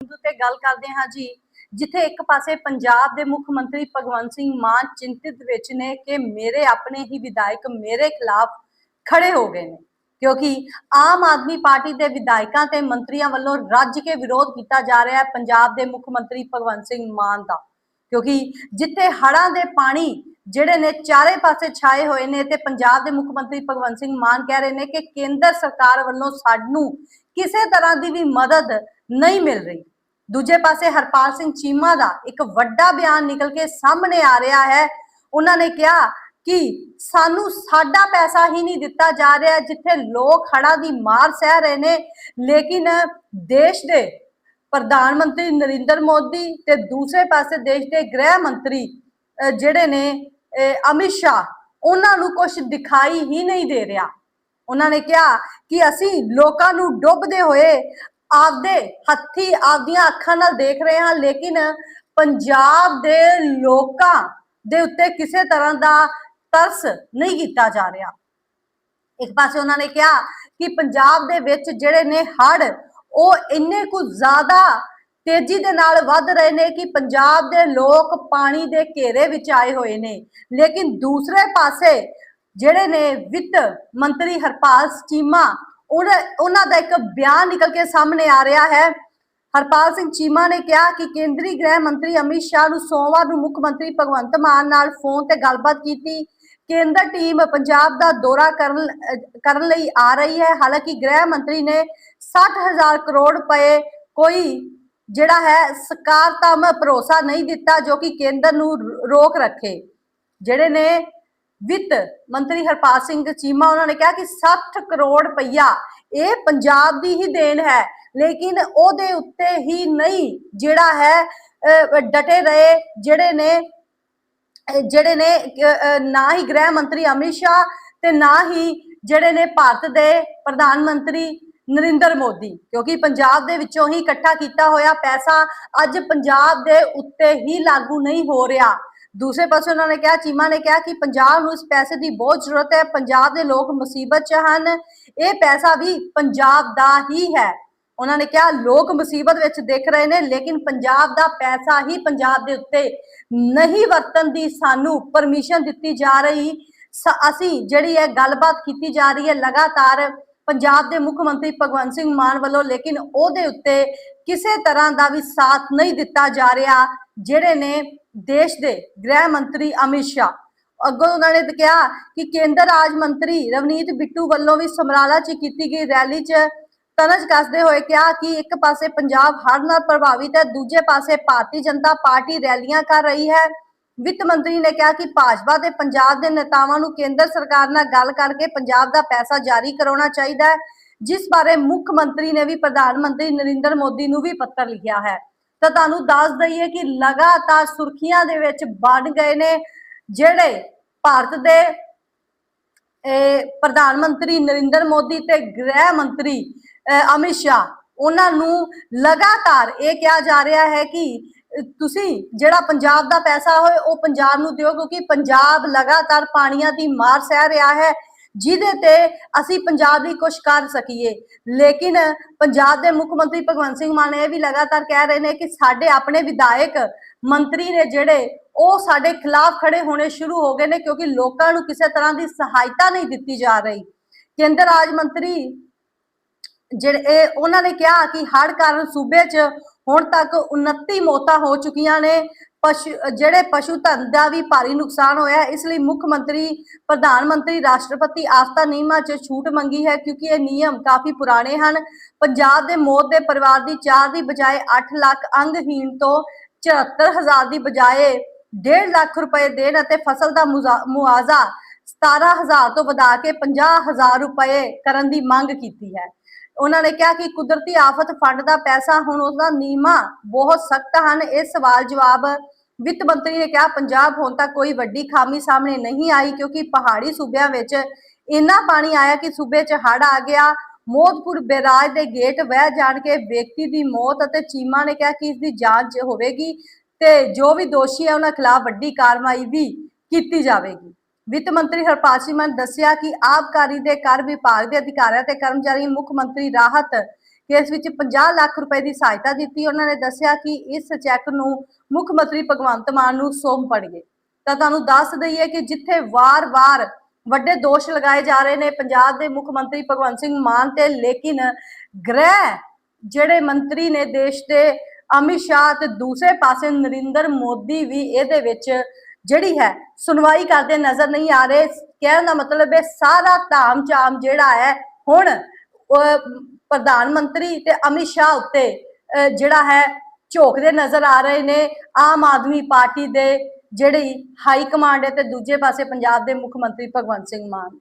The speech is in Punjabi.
ਤੇ ਗੱਲ ਕਰਦੇ ਹਾਂ ਜੀ, ਜਿੱਥੇ ਇੱਕ ਪਾਸੇ ਪੰਜਾਬ ਦੇ ਮੁੱਖ ਮੰਤਰੀ ਭਗਵੰਤ ਸਿੰਘ ਮਾਨ ਚਿੰਤਿਤ ਵਿੱਚ ਨੇ ਕਿ ਮੇਰੇ ਆਪਣੇ ਹੀ ਵਿਧਾਇਕ ਮੇਰੇ ਖਿਲਾਫ ਖੜੇ ਹੋ ਗਏ ਨੇ, ਕਿਉਂਕਿ ਆਮ ਆਦਮੀ ਪਾਰਟੀ ਦੇ ਵਿਧਾਇਕਾਂ ਤੇ ਮੰਤਰੀਆਂ ਵੱਲੋਂ ਰੱਜ ਕੇ ਵਿਰੋਧ ਕੀਤਾ ਜਾ ਰਿਹਾ ਹੈ ਪੰਜਾਬ ਦੇ ਮੁੱਖ ਮੰਤਰੀ ਭਗਵੰਤ ਸਿੰਘ ਮਾਨ ਦਾ, ਕਿਉਂਕਿ ਜਿੱਥੇ ਹੜਾਂ ਦੇ ਪਾਣੀ ਜਿਹੜੇ ਨੇ ਚਾਰੇ ਪਾਸੇ ਛਾਏ ਹੋਏ ਨੇ ਤੇ ਪੰਜਾਬ ਦੇ ਮੁੱਖ ਮੰਤਰੀ ਭਗਵੰਤ ਸਿੰਘ ਮਾਨ ਕਹਿ ਰਹੇ ਨੇ ਕਿ ਕੇਂਦਰ ਸਰਕਾਰ ਵੱਲੋਂ ਸਾਨੂੰ ਕਿਸੇ ਤਰ੍ਹਾਂ ਦੀ ਵੀ ਮਦਦ ਨਹੀਂ ਮਿਲ ਰਹੀ। ਦੂਜੇ ਪਾਸੇ ਹਰਪਾਲ ਸਿੰਘ ਚੀਮਾ ਦਾ ਇੱਕ ਵੱਡਾ ਬਿਆਨ ਨਿਕਲ ਕੇ ਸਾਹਮਣੇ ਆ ਰਿਹਾ ਹੈ। ਉਹਨਾਂ ਨੇ ਕਿਹਾ ਕਿ ਸਾਨੂੰ ਸਾਡਾ ਪੈਸਾ ਹੀ ਨਹੀਂ ਦਿੱਤਾ ਜਾ ਰਿਹਾ ਜਿੱਥੇ ਲੋਕ ਹੜ੍ਹਾਂ ਦੀ ਮਾਰ ਸਹਿ ਰਹੇ ਨੇ। ਲੇਕਿਨ ਦੇਸ਼ ਦੇ ਪ੍ਰਧਾਨ ਮੰਤਰੀ ਨਰਿੰਦਰ ਮੋਦੀ ਤੇ ਦੂਸਰੇ ਪਾਸੇ ਦੇਸ਼ ਦੇ ਗ੍ਰਹਿ ਮੰਤਰੀ, ਅਹ, ਜਿਹੜੇ ਨੇ ਅਮਿਤ ਸ਼ਾਹ, ਉਹਨਾਂ ਨੂੰ ਕੁਝ ਦਿਖਾਈ ਹੀ ਨਹੀਂ ਦੇ ਰਿਹਾ। ਉਹਨਾਂ ਨੇ ਕਿਹਾ ਕਿ ਅਸੀਂ ਲੋਕਾਂ ਨੂੰ ਡੁੱਬਦੇ ਹੋਏ ਆਪਦੇ ਹੱਥੀ, ਆਪਦੀਆਂ ਅੱਖਾਂ ਨਾਲ ਦੇਖ ਰਹੇ ਹਾਂ, ਲੇਕਿਨ ਪੰਜਾਬ ਦੇ ਲੋਕਾਂ ਦੇ ਉੱਤੇ ਕਿਸੇ ਤਰ੍ਹਾਂ ਦਾ ਤਰਸ ਨਹੀਂ ਕੀਤਾ ਜਾ ਰਿਹਾ। ਇੱਕ ਪਾਸੇ ਉਹਨਾਂ ਨੇ ਕਿਹਾ ਕਿ ਪੰਜਾਬ ਦੇ ਵਿੱਚ ਜਿਹੜੇ ਨੇ ਹੜ ਉਹ ਇੰਨੇ ਕੁ ਜ਼ਿਆਦਾ ਤੇਜ਼ੀ ਦੇ ਨਾਲ ਵੱਧ ਰਹੇ ਨੇ ਕਿ ਪੰਜਾਬ ਦੇ ਲੋਕ ਪਾਣੀ ਦੇ ਘੇਰੇ ਵਿੱਚ ਆਏ ਹੋਏ ਨੇ। ਲੇਕਿਨ ਦੂਸਰੇ ਪਾਸੇ ਜਿਹੜੇ ਨੇ ਵਿੱਤ ਮੰਤਰੀ ਹਰਪਾਲ ਚੀਮਾ ਉਹਨਾਂ ਦਾ ਇੱਕ ਬਿਆਨ ਨਿਕਲ ਕੇ ਸਾਹਮਣੇ ਆ ਰਿਹਾ ਹੈ। ਹਰਪਾਲ ਸਿੰਘ ਚੀਮਾ ਨੇ ਕਿਹਾ ਕਿ ਕੇਂਦਰੀ ਗ੍ਰਹਿ ਮੰਤਰੀ ਅਮਿਤ ਸ਼ਾਹ ਨੂੰ ਸੋਮਵਾਰ ਨੂੰ ਮੁੱਖ ਮੰਤਰੀ ਭਗਵੰਤ ਮਾਨ ਨਾਲ ਫੋਨ ਤੇ ਗੱਲਬਾਤ ਕੀਤੀ। ਕੇਂਦਰ ਟੀਮ ਪੰਜਾਬ ਦਾ ਦੌਰਾ ਕਰਨ ਕਰਨ ਲਈ ਆ ਰਹੀ ਹੈ। ਹਾਲਾਂਕਿ ਗ੍ਰਹਿ ਮੰਤਰੀ ਨੇ 60000 ਕਰੋੜ ਰੁਪਏ ਕੋਈ ਜਿਹੜਾ ਹੈ ਸਕਾਰਤਮ ਭਰੋਸਾ ਨਹੀਂ ਦਿੱਤਾ ਜੋ ਕਿ ਕੇਂਦਰ ਨੂੰ ਰੋਕ ਰੱਖੇ। ਜਿਹੜੇ ਨੇ ਵਿੱਤ ਮੰਤਰੀ ਹਰਪਾਲ ਸਿੰਘ ਚੀਮਾ ਉਹਨਾਂ ਨੇ ਕਿਹਾ ਕਿ 60 ਕਰੋੜ ਰੁਪਈਆ ਇਹ ਪੰਜਾਬ ਦੀ ਹੀ ਦੇਣ ਹੈ, ਲੇਕਿਨ ਉਹਦੇ ਉੱਤੇ ਹੀ ਨਹੀਂ ਜਿਹੜਾ ਹੈ ਡਟੇ ਰਹੇ ਜਿਹੜੇ ਨੇ ਜਿਹੜੇ ਨੇ ਨਾ ਹੀ ਗ੍ਰਹਿ ਮੰਤਰੀ ਅਮਿਤ ਸ਼ਾਹ ਤੇ ਨਾ ਹੀ ਜਿਹੜੇ ਨੇ ਭਾਰਤ ਦੇ ਪ੍ਰਧਾਨ ਮੰਤਰੀ ਨਰਿੰਦਰ ਮੋਦੀ, ਕਿਉਂਕਿ ਪੰਜਾਬ ਦੇ ਵਿੱਚੋਂ ਹੀ ਇਕੱਠਾ ਕੀਤਾ ਹੋਇਆ ਪੈਸਾ ਅੱਜ ਪੰਜਾਬ ਦੇ ਉੱਤੇ ਹੀ ਲਾਗੂ ਨਹੀਂ ਹੋ ਰਿਹਾ। ਦੂਸਰੇ ਪਾਸੇ ਉਹਨਾਂ ਨੇ ਕਿਹਾ, ਚੀਮਾ ਨੇ ਕਿਹਾ ਕਿ ਪੰਜਾਬ ਨੂੰ ਇਸ ਪੈਸੇ ਦੀ ਬਹੁਤ ਜ਼ਰੂਰਤ ਹੈ, ਪੰਜਾਬ ਦੇ ਲੋਕ ਮੁਸੀਬਤ 'ਚ ਹਨ, ਇਹ ਪੈਸਾ ਵੀ ਪੰਜਾਬ ਦਾ ਹੀ ਹੈ। ਉਹਨਾਂ ਨੇ ਕਿਹਾ, ਲੋਕ ਮੁਸੀਬਤ ਵਿੱਚ ਦੇਖ ਰਹੇ ਨੇ, ਲੇਕਿਨ ਪੰਜਾਬ ਦਾ ਪੈਸਾ ਹੀ ਪੰਜਾਬ ਦੇ ਉੱਤੇ ਨਹੀਂ ਵਰਤਣ ਦੀ ਸਾਨੂੰ ਪਰਮਿਸ਼ਨ ਦਿੱਤੀ ਜਾ ਰਹੀ। ਅਸੀਂ ਜਿਹੜੀ ਹੈ ਗੱਲਬਾਤ ਕੀਤੀ ਜਾ ਰਹੀ ਹੈ, ਲਗਾਤਾਰ ਪੰਜਾਬ ਦੇ ਮੁੱਖ ਮੰਤਰੀ ਭਗਵੰਤ ਸਿੰਘ ਮਾਨ ਵੱਲੋਂ, ਲੇਕਿਨ ਉਹਦੇ ਉੱਤੇ ਕਿਸੇ ਤਰ੍ਹਾਂ ਦਾ ਵੀ ਸਾਥ ਨਹੀਂ ਦਿੱਤਾ ਜਾ ਰਿਹਾ, ਜਿਹੜੇ ਨੇ ਦੇਸ਼ ਦੇ ਗ੍ਰਹਿ ਮੰਤਰੀ ਅਮਿਤ ਸ਼ਾਹ। ਅੱਗੋਂ ਉਹਨਾਂ ਨੇ ਕਿਹਾ ਕਿ ਕੇਂਦਰ ਰਾਜ ਮੰਤਰੀ ਰਵਨੀਤ ਬਿੱਟੂ ਵੱਲੋਂ ਵੀ ਸਮਰਾਲਾ 'ਚ ਕੀਤੀ ਗਈ ਰੈਲੀ 'ਚ ਤਨਜ ਕੱਸਦੇ ਹੋਏ ਕਿਹਾ ਕਿ ਇੱਕ ਪਾਸੇ ਪੰਜਾਬ ਹਰ ਨਾਲ ਪ੍ਰਭਾਵਿਤ ਹੈ, ਦੂਜੇ ਪਾਸੇ ਭਾਰਤੀ ਜਨਤਾ ਪਾਰਟੀ ਰੈਲੀਆਂ ਕਰ ਰਹੀ ਹੈ। ਵਿੱਤ ਮੰਤਰੀ ਨੇ ਕਿਹਾ ਕਿ ਭਾਜਪਾ ਤੇ ਪੰਜਾਬ ਦੇ ਨੇਤਾਵਾਂ ਨੂੰ ਕੇਂਦਰ ਸਰਕਾਰ ਨਾਲ ਗੱਲ ਕਰਕੇ ਪੰਜਾਬ ਦਾ ਪੈਸਾ ਜਾਰੀ ਕਰਾਉਣਾ ਚਾਹੀਦਾ ਹੈ, ਜਿਸ ਬਾਰੇ ਮੁੱਖ ਮੰਤਰੀ ਨੇ ਵੀ ਪ੍ਰਧਾਨ ਮੰਤਰੀ ਨਰਿੰਦਰ ਮੋਦੀ ਨੂੰ ਵੀ ਪੱਤਰ ਲਿਖਿਆ ਹੈ। ਤਾਂ ਤੁਹਾਨੂੰ ਦੱਸ ਦਈਏ ਕਿ ਲਗਾਤਾਰ ਸੁਰਖੀਆਂ ਦੇ ਵਿੱਚ ਬਣ ਗਏ ਨੇ ਜਿਹੜੇ ਭਾਰਤ ਦੇ ਪ੍ਰਧਾਨ ਮੰਤਰੀ ਨਰਿੰਦਰ ਮੋਦੀ ਤੇ ਗ੍ਰਹਿ ਮੰਤਰੀ, ਅਹ, ਅਮਿਤ ਸ਼ਾਹ। ਉਹਨਾਂ ਨੂੰ ਲਗਾਤਾਰ ਇਹ ਕਿਹਾ ਜਾ ਰਿਹਾ ਹੈ ਕਿ ਤੁਸੀਂ ਜਿਹੜਾ ਪੰਜਾਬ ਦਾ ਪੈਸਾ ਹੋਏ ਉਹ ਪੰਜਾਬ ਨੂੰ ਦਿਓ ਕਿਉਂਕਿ ਪੰਜਾਬ ਲਗਾਤਾਰ ਪਾਣੀਆਂ ਦੀ ਮਾਰ ਸਹਿ ਰਿਹਾ ਹੈ। ਜਿਹਦੇ ਤੇ ਅਸੀਂ ਪੰਜਾਬ ਲਈ ਕੁਝ ਕਰ ਸਕੀਏ। ਲੇਕਿਨ ਪੰਜਾਬ ਦੇ ਮੁੱਖ ਮੰਤਰੀ ਭਗਵੰਤ ਸਿੰਘ ਮਾਨ ਇਹ ਵੀ ਲਗਾਤਾਰ ਕਹਿ ਰਹੇ ਨੇ ਕਿ ਸਾਡੇ ਆਪਣੇ ਵਿਧਾਇਕ ਮੰਤਰੀ ਨੇ ਜਿਹੜੇ, ਉਹ ਸਾਡੇ ਖਿਲਾਫ ਖੜੇ ਹੋਣੇ ਸ਼ੁਰੂ ਹੋ ਗਏ ਨੇ ਕਿਉਂਕਿ ਲੋਕਾਂ ਨੂੰ ਕਿਸੇ ਤਰ੍ਹਾਂ ਦੀ ਸਹਾਇਤਾ ਨਹੀਂ ਦਿੱਤੀ ਜਾ ਰਹੀ। ਕੇਂਦਰ ਰਾਜ ਮੰਤਰੀ ਜਿਹੜੇ, ਇਹ ਉਹਨਾਂ ਨੇ ਕਿਹਾ ਕਿ ਹੜ੍ਹ ਕਾਰਨ ਸੂਬੇ 'ਚ ਹੁਣ ਤੱਕ 29 ਮੌਤਾਂ ਹੋ ਚੁੱਕੀਆਂ ਨੇ। ਪਸ਼ੂ ਜਿਹੜੇ ਪਸ਼ੂ ਧਨ ਦਾ ਵੀ ਭਾਰੀ ਨੁਕਸਾਨ ਹੋਇਆ ਇਸ ਲਈ ਮੁੱਖ ਮੰਤਰੀ, ਪ੍ਰਧਾਨ ਮੰਤਰੀ, ਰਾਸ਼ਟਰਪਤੀ ਆਫ਼ਤਾ ਨਿਯਮਾਂ 'ਚ ਛੂਟ ਮੰਗੀ ਹੈ ਕਿਉਂਕਿ ਇਹ ਨਿਯਮ ਕਾਫੀ ਪੁਰਾਣੇ ਹਨ। ਪੰਜਾਬ ਦੇ ਮੌਤ ਦੇ ਪਰਿਵਾਰ ਦੀ 4 ਦੀ ਬਜਾਏ 8 ਲੱਖ ਅੰਗਹੀਣ ਤੋਂ 74000 ਦੀ ਬਜਾਏ 1.5 ਲੱਖ ਰੁਪਏ ਦੇਣ ਅਤੇ ਫਸਲ ਦਾ ਮੁਜ਼ਾ- ਮੁਆਵਜ਼ਾ 17000 ਤੋਂ ਵਧਾ ਕੇ 50000 ਰੁਪਏ ਕਰਨ ਦੀ ਮੰਗ ਕੀਤੀ ਹੈ। ਉਹਨਾਂ ਨੇ ਕਿਹਾ ਕਿ ਕੁਦਰਤੀ ਆਫਤ ਫੰਡ ਦਾ ਪੈਸਾ ਹੁਣ ਉਹਦਾ ਨੀਮਾ ਬਹੁਤ ਸਖਤ ਹਨ। ਇਹ ਸਵਾਲ ਜਵਾਬ ਵਿੱਤ ਮੰਤਰੀ ਨੇ ਕਿਹਾ, ਪੰਜਾਬ ਹੁਣ ਤੱਕ ਕੋਈ ਵੱਡੀ ਖਾਮੀ ਸਾਹਮਣੇ ਨਹੀਂ ਆਈ ਕਿਉਂਕਿ ਪਹਾੜੀ ਸੂਬਿਆਂ ਵਿੱਚ ਇੰਨਾ ਪਾਣੀ ਆਇਆ ਕਿ ਸੂਬੇ 'ਚ ਹੜ੍ਹ ਆ ਗਿਆ। ਮੋਦਪੁਰ ਬੈਰਾਜ ਦੇ ਗੇਟ ਵਹਿ ਜਾਣ ਕੇ ਵਿਅਕਤੀ ਦੀ ਮੌਤ ਅਤੇ ਚੀਮਾ ਨੇ ਕਿਹਾ ਕਿ ਇਸ ਦੀ ਜਾਂਚ ਹੋਵੇਗੀ ਤੇ ਜੋ ਵੀ ਦੋਸ਼ੀ ਹੈ ਉਹਨਾਂ ਖਿਲਾਫ ਵੱਡੀ ਕਾਰਵਾਈ ਵੀ ਕੀਤੀ ਜਾਵੇਗੀ। ਵਿੱਤ ਮੰਤਰੀ ਹਰਪਾਲ ਸਿੰਘ ਨੇ ਦੱਸਿਆ ਕਿ ਆਬਕਾਰੀ ਦੇ ਕਰ ਵਿਭਾਗ ਦੇ ਅਧਿਕਾਰੀਆਂ ਤੇ ਕਰਮਚਾਰੀ ਮੁੱਖ ਮੰਤਰੀ ਰਾਹਤ ਕਿ ਇਸ ਵਿੱਚ 50 ਲੱਖ ਰੁਪਏ ਦੀ ਸਹਾਇਤਾ ਦਿੱਤੀ। ਉਹਨਾਂ ਨੇ ਦੱਸਿਆ ਕਿ ਇਸ ਚੈੱਕ ਨੂੰ ਮੁੱਖ ਮੰਤਰੀ ਭਗਵੰਤ ਮਾਨ ਨੂੰ ਸੌਂਪਣਗੇ ਤਾਂ ਤੁਹਾਨੂੰ ਦੱਸ ਦਈਏ ਕਿ ਜਿੱਥੇ ਵਾਰ-ਵਾਰ ਵੱਡੇ ਦੋਸ਼ ਲਗਾਏ ਜਾ ਰਹੇ ਨੇ, ਪੰਜਾਬ ਦੇ ਮੁੱਖ ਮੰਤਰੀ ਭਗਵੰਤ ਸਿੰਘ ਮਾਨ ਤੇ, ਲੇਕਿਨ ਗ੍ਰਹਿ ਜਿਹੜੇ ਮੰਤਰੀ ਨੇ ਦੇਸ਼ ਦੇ ਅਮਿਤ ਸ਼ਾਹ ਤੇ ਦੂਸਰੇ ਪਾਸੇ ਨਰਿੰਦਰ ਮੋਦੀ ਵੀ ਇਹਦੇ ਵਿੱਚ ਜਿਹੜੀ ਹੈ ਸੁਣਵਾਈ ਕਰਦੇ ਨਜ਼ਰ ਨਹੀਂ ਆ ਰਹੇ। ਕਹਿਣ ਦਾ ਮਤਲਬ ਹੈ ਸਾਰਾ ਧਾਮ ਚਾਮ ਜਿਹੜਾ ਹੈ ਹੁਣ ਉਹ ਪ੍ਰਧਾਨ ਮੰਤਰੀ ਤੇ ਅਮਿਤ ਸ਼ਾਹ ਉੱਤੇ ਅਹ, ਜਿਹੜਾ ਹੈ ਝੋਕਦੇ ਨਜ਼ਰ ਆ ਰਹੇ ਨੇ ਆਮ ਆਦਮੀ ਪਾਰਟੀ ਦੇ ਜਿਹੜੀ ਹਾਈ ਕਮਾਂਡ ਹੈ ਤੇ ਦੂਜੇ ਪਾਸੇ ਪੰਜਾਬ ਦੇ ਮੁੱਖ ਮੰਤਰੀ ਭਗਵੰਤ ਸਿੰਘ ਮਾਨ।